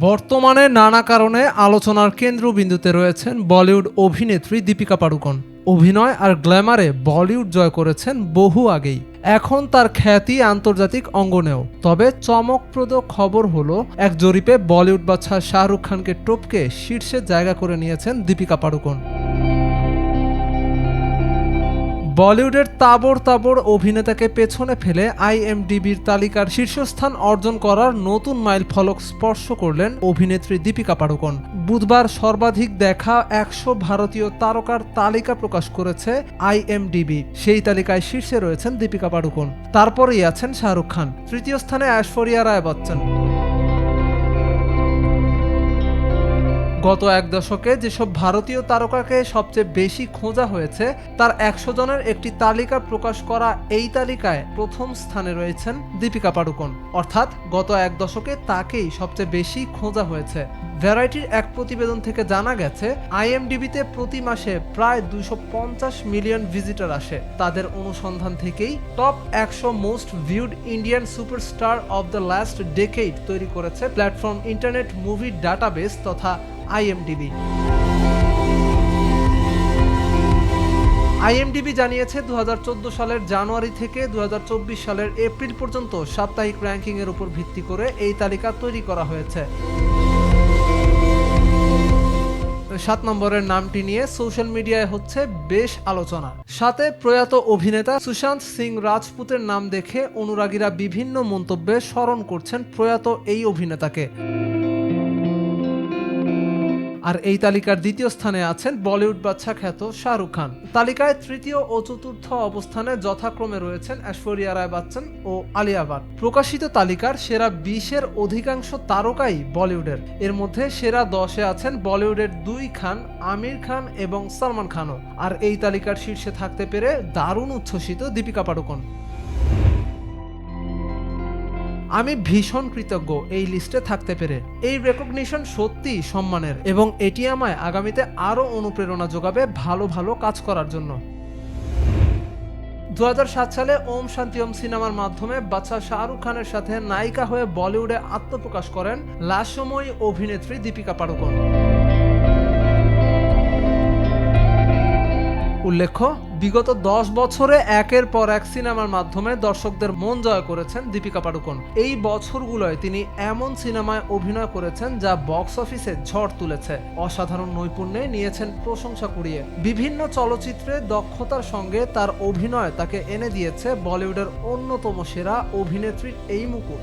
বর্তমানে নানা কারণে আলোচনার কেন্দ্রবিন্দুতে রয়েছেন বলিউড অভিনেত্রী দীপিকা পাড়ুকোন। অভিনয় আর গ্ল্যামারে বলিউড জয় করেছেন বহু আগেই। এখন তার খ্যাতি আন্তর্জাতিক অঙ্গনেও। তবে চমকপ্রদ খবর হলো, এক জরিপে বলিউড বাচ্চা শাহরুখ খানকে টপকে শীর্ষে জায়গা করে নিয়েছেন দীপিকা পাড়ুকোন। বলিউডের তাবড় তাবড় অভিনেতাকে পেছনে ফেলে আইএমডিবির তালিকার শীর্ষস্থান অর্জন করার নতুন মাইল ফলক স্পর্শ করলেন অভিনেত্রী দীপিকা পাড়ুকোন। বুধবার সর্বাধিক দেখা একশো ভারতীয় তারকার তালিকা প্রকাশ করেছে আইএমডিবি। সেই তালিকায় শীর্ষে রয়েছেন দীপিকা পাড়ুকোন। তারপরেই আছেন শাহরুখ খান। তৃতীয় স্থানে ঐশ্বরিয়া রায় বচ্চন। গত এক দশকে যেসব ভারতীয় তারকাকে সবচেয়ে বেশি খোঁজা হয়েছে, তার একশো জনের একটি তালিকা প্রকাশ করা এই তালিকায় প্রথম স্থানে রয়েছেন দীপিকা পাড়ুকোন। অর্থাৎ গত এক দশকে তাকেই সবচেয়ে বেশি খোঁজা হয়েছে। ভ্যারাইটির এক প্রতিবেদন থেকে জানা গেছে, আইএমডিবিতে প্রতি মাসে প্রায় দুইশো মিলিয়ন ভিজিটর আসে। তাদের অনুসন্ধান থেকেই টপ একশো most viewed Indian superstar of the last decade তৈরি করেছে প্ল্যাটফর্ম ইন্টারনেট মুভি ডাটাবেস তথা আইএমডিবি। আইএমডিবি জানিয়েছে দু হাজার চোদ্দ সালের জানুয়ারি থেকে দু হাজার চব্বিশ সালের এপ্রিল পর্যন্ত সাপ্তাহিক র্যাঙ্কিংয়ের উপর ভিত্তি করে এই তালিকা তৈরি করা হয়েছে। সাত নম্বরের নামটি নিয়ে সোশ্যাল মিডিয়ায় হচ্ছে বেশ আলোচনা। সাথে প্রয়াত অভিনেতা সুশান্ত সিং রাজপুতের নাম দেখে অনুরাগীরা বিভিন্ন মন্তব্যে স্মরণ করছেন প্রয়াত এই অভিনেতাকে। আর এই তালিকার দ্বিতীয় স্থানে আছেন বলিউড বাচ্চা খ্যাত শাহরুখ খান। তালিকায় তৃতীয় ও চতুর্থ অবস্থানে যথাক্রমে রয়েছেন ঐশ্বরিয়া রায় বচ্চন ও আলিয়া ভাট। প্রকাশিত তালিকার সেরা বিশের অধিকাংশ তারকাই বলিউডের। এর মধ্যে সেরা দশে আছেন বলিউডের দুই খান আমির খান এবং সালমান খানও। আর এই তালিকার শীর্ষে থাকতে পেরে দারুণ উচ্ছ্বসিত দীপিকা পাড়ুকোন। আমি ভীষণ কৃতজ্ঞ এই লিস্টে থাকতে পেরে। এই রেকগনিশন সত্যি সম্মানের এবং এটি আমায় আগামীতে আরও অনুপ্রেরণা যোগাবে ভালো ভালো কাজ করার জন্য। দু হাজার সাত সালে ওম শান্তি ওম সিনেমার মাধ্যমে বাচ্চা শাহরুখ খানের সাথে নায়িকা হয়ে বলিউডে আত্মপ্রকাশ করেন লাসময়ী অভিনেত্রী দীপিকা পাড়ুকোন। উল্লেখ্য বিগত দশ বছরে একের পর এক সিনেমার মাধ্যমে দর্শকদের মন জয় করেছেন দীপিকা পাড়ুকোন। এই বছরগুলোয় তিনি এমন সিনেমায় অভিনয় করেছেন যা বক্স অফিসে ঝড় তুলেছে। অসাধারণ নৈপুণ্যে নিয়েছেন প্রশংসা কুড়িয়ে। বিভিন্ন চলচ্চিত্রে দক্ষতার সঙ্গে তার অভিনয় তাকে এনে দিয়েছে বলিউডের অন্যতম সেরা অভিনেত্রীর এই মুকুট।